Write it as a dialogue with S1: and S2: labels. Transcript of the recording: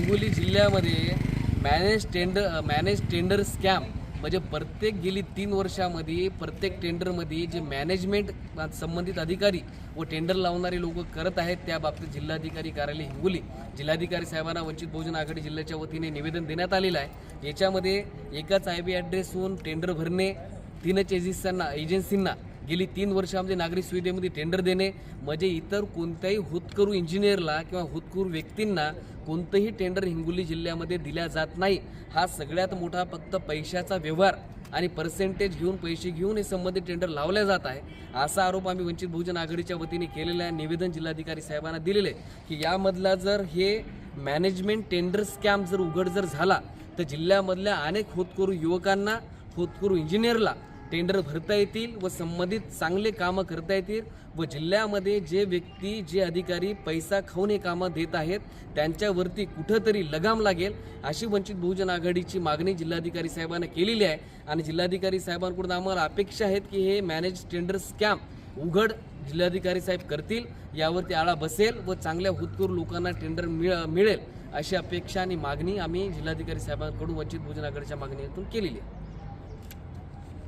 S1: हिंगोली जिल्ह्यामध्ये manage tender manage tender scam म्हणजे प्रत्येक गेली तीन वर्षामध्ये प्रत्येक टेंडरमध्ये जे मॅनेजमेंट संबंधित अधिकारी व टेंडर लावणारे लोक करत आहेत त्या बाबतीत जिल्हाधिकारी कार्यालय हिंगोली. जिल्हाधिकारी साहेबांना वंचित बहुजन आघाडी जिल्ह्याच्या वतीने निवेदन देण्यात आलेलं आहे. याच्यामध्ये एकाच आय बी ॲड्रेसहून टेंडर भरणे तीनच एजन्सींना एजन्सींना गेली तीन वर्षामध्ये नागरी सुविधेमध्ये टेंडर देणे म्हणजे इतर कोणत्याही हुतकरू इंजिनियरला किंवा हुतकरू व्यक्तींना कोणतंही टेंडर हिंगोली जिल्ह्यामध्ये दिल्या जात नाही. हा सगळ्यात मोठा फक्त पैशाचा व्यवहार आणि पर्सेंटेज घेऊन पैसे घेऊन हे संबंधित टेंडर लावल्या जात आहे. असा आरोप आम्ही वंचित बहुजन आघाडीच्या वतीने केलेला आहे निवेदन जिल्हाधिकारी साहेबांना दिलेले आहे. की यामधला जर हे मॅनेजमेंट टेंडर स्कॅम जर उघड जर झाला तर जिल्ह्यामधल्या अनेक होतकरू युवकांना होतकरू इंजिनियरला टेंडर भरता येतील व संबंधित चांगले कामं करता येतील व जिल्ह्यामध्ये जे व्यक्ती जे अधिकारी पैसा खाऊन हे कामं देत आहेत त्यांच्यावरती कुठंतरी लगाम लागेल अशी वंचित बहुजन आघाडीची मागणी जिल्हाधिकारी साहेबांना केलेली आहे. आणि जिल्हाधिकारी साहेबांकडून आम्हाला अपेक्षा आहेत की हे मॅनेज टेंडर स्कॅम उघड जिल्हाधिकारी साहेब करतील यावरती आळा बसेल व चांगल्या हुतकूर लोकांना टेंडर मिळ मिळेल अशी अपेक्षा आणि मागणी आम्ही जिल्हाधिकारी साहेबांकडून वंचित बहुजन आघाडीच्या मागणीतून केलेली आहे.